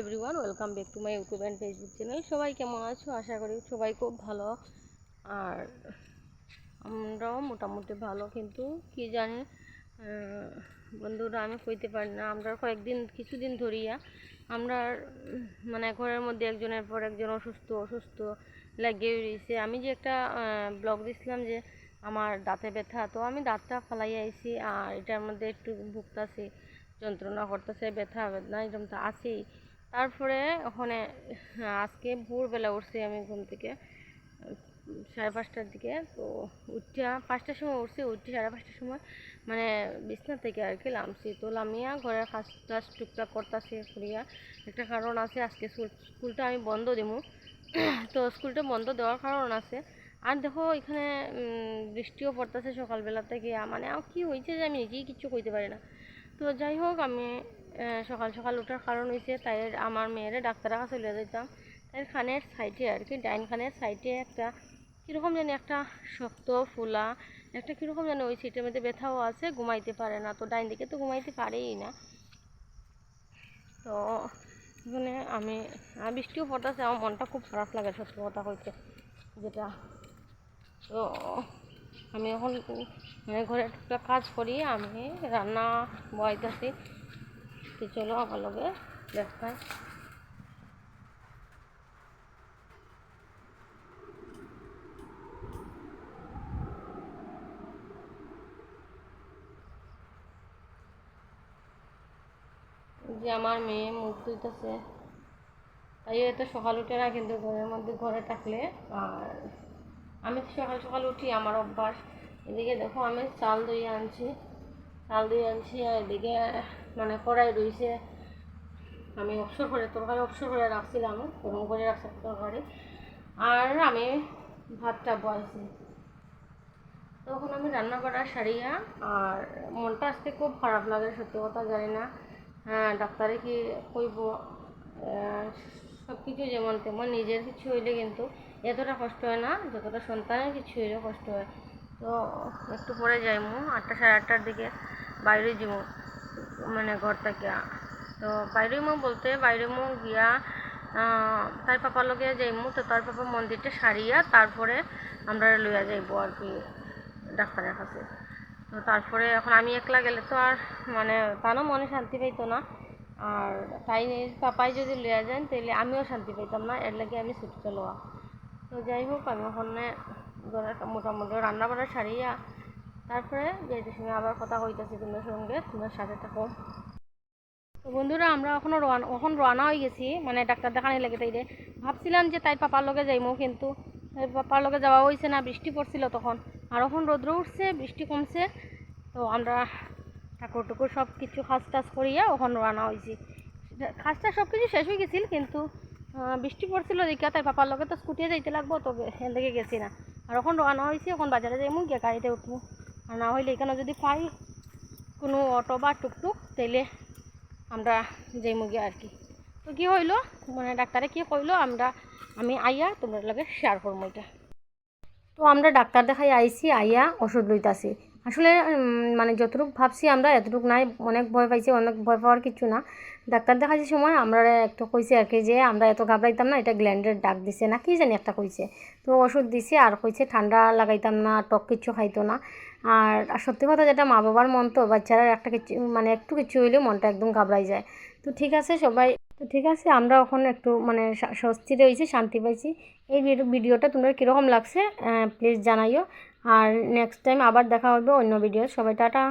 Everyone welcome back to my YouTube and Facebook channel সবাই কেমন আছো? আশা করি সবাই খুব ভালো। আর আমরাও মোটামুটি ভালো, কিন্তু কি জানি বন্ধুরা, আমি কইতে পারি না। আমরা কয়েকদিন, কিছুদিন ধরিয়া আমরা মানে ঘরের মধ্যে একজনের পর একজন অসুস্থ অসুস্থ লাগিয়ে রয়েছে আমি যে একটা ব্লগ দিছিলাম যে আমার দাঁতে ব্যথা, তো আমি দাঁতটা ফালাই আইছি আর এটার মধ্যে একটু ভুগতাছি, যন্ত্রণা করতেছে, ব্যথা বেদনা এরকম তো আছেই। তারপরে ওখানে, আজকে ভোরবেলা উঠছি আমি ঘুম থেকে, সাড়ে পাঁচটার দিকে। তো উঠিয়া পাঁচটার সময় উঠছি উঠছি সাড়ে পাঁচটার সময় মানে বিছনা থেকে আর কি নামছি। তো লামিয়া ঘরের কাজ টাজ টুকটাক করতেছি, করিয়া একটা কারণ আছে, আজকে স্কুল, স্কুলটা আমি বন্ধ দিমু। তো স্কুলটা বন্ধ দেওয়ার কারণ আছে। আর দেখো এখানে বৃষ্টিও পড়তেছে সকালবেলা থেকে। মানে কি হয়েছে যে আমি নিজেই কিছু কইতে পারি না। তো যাই হোক, আমি সকাল সকাল ওঠার কারণ হয়েছে তাই আমার মেয়েরে ডাক্তারের কাছে চলে যেতাম তাই খানের সাইডে আর কি, ডাইন খানের সাইডে একটা কীরকম জানি একটা শক্ত ফুলা, একটা কীরকম জানি ওই সিটের মধ্যে ব্যথাও আছে, ঘুমাইতে পারে না। তো ডাইন দিকে তো ঘুমাইতে পারেই না। তো মানে আমি বৃষ্টিও পড়তেছে, আমার মনটা খুব খারাপ লাগে সত্যি কথা কইতে, যেটা। তো আমি এখন মানে ঘরে একটা কাজ করি, আমি রান্না বয়াইতেছি তো চলো আমার দেখাই যে আমার মেয়ে মুখ ধুইতেছে। তাই এত সকাল উঠে না কিন্তু ঘরের মধ্যে ঘরে থাকলে আর আমি সকাল সকাল উঠি, আমার অভ্যাস। এদিকে দেখো আমি চাল ধুয়ে আনছি। চাল ধুয়ে আনছি, এদিকে মানে কড়াই রয়েছে আমি অবসর করে, তরকারি অবসর করে রাখছিলাম, গরম করে রাখছি তরকারি। আর আমি ভাতটা বয়েছি। তখন আমি রান্না করা সারিয়া, আর মনটা আজকে খুব খারাপ লাগে, সত্যি কথা জানি না। হ্যাঁ ডাক্তারে কি কইব? সব কিছু যেমন তেমন, নিজের কিছু হইলে কিন্তু এতটা কষ্ট হয় না, যতটা সন্তানের কিছু হইলে কষ্ট হয়। তো একটু পরে যাইমু, আটটা সাড়ে আটটার দিকে। বাইরে যাব মানে ঘর থেকে তো বাইরে মো বলতে বাইরে মো গিয়া তার পাপার লগে যাইমু। তো তার পাপা মন্দিরটা সারিয়া তারপরে আমরা লইয়া যাইবো আর কি ডাক্তারের কাছে। তো তারপরে এখন আমি একলা গেলে তো আর মানে তারও মনে শান্তি পাইতো না। আর তাই পাপাই যদি লইয়া যান তাহলে আমিও শান্তি পাইতাম না। এর লাগে আমি ছুটিতে লওয়া তো যাই হোক, আমি ওখানে মোটামুটি রান্না বান্না সারিয়া তারপরে যাইতে সময় আবার কথা কইতাছি তোমার সঙ্গে, তোমার সাথে থাকো। তো বন্ধুরা, আমরা এখনও রোয়ানা এখন রোয়ানা হয়ে গেছি মানে ডাক্তার দেখানি লাগে তাইরে ভাবছিলাম যে তাই পাপার লগে যাইমু, কিন্তু তাই পাপার লগে যাওয়া হয়েছে না, বৃষ্টি পড়ছিল তখন। আর এখন রৌদ্র উঠছে, বৃষ্টি কমছে, তো আমরা ঠাকুর টুকুর সব কিছু খাস টাস করিয়া ওখানে রওনা হয়েছি খাসটা সব কিছু শেষ হয়ে গেছিল, কিন্তু বৃষ্টি পড়ছিল দেখা তাই পাপার লগে তো স্কুটিয়ে যাইতে লাগবো তো এখান থেকে গেছি না। আর এখন রওনা হয়েছি এখন বাজারে যাইমু, গিয়ে গাড়িতে উঠবো আর না হইলে এখানে যদি পাই কোনো অটো বা টুকটুক, তাইলে আমরা যে মুগি আর কি। তো কি হইল? মানে ডাক্তারে কি কইলো? আমরা, আমি আইয়া তোমার লগে শেয়ার করব এটা। তো আমরা ডাক্তার দেখাই আইছি, আইয়া ওষুধ লইতাছি। আসলে মানে যতটুকু ভাবছি আমরা, এতটুকু নাই। অনেক ভয় পাইছি, অনেক ভয় পাওয়ার কিছু না। ডাক্তার দেখাইছি সময়, আমরা একটু কইছে আর কি যে, আমরা এত ঘাবড়াইতাম না, এটা গ্ল্যান্ডের ডাক দিছে না, কি জানি একটা কইছে। তো ওষুধ দিছে আর কইছে ঠান্ডা লাগাইতাম না, টক কিছু খাইতো না। আর আর সত্যি কথা যেটা মা বাবার মন তো বাচ্চারা একটা কিছু মানে একটু কিছু হইলেও মনটা একদম ঘাবড়াই যায়। তো ঠিক আছে, সবাই তো ঠিক আছে, আমরা ওখানে একটু মানে স্বা- স্বস্তিতে হয়েছি শান্তি পাইছি। এই ভিডিও- ভিডিওটা তোমরা কীরকম লাগছে প্লিজ জানাইও। আর নেক্সট টাইম আবার দেখা হবে অন্য ভিডিও সবাই টাটা।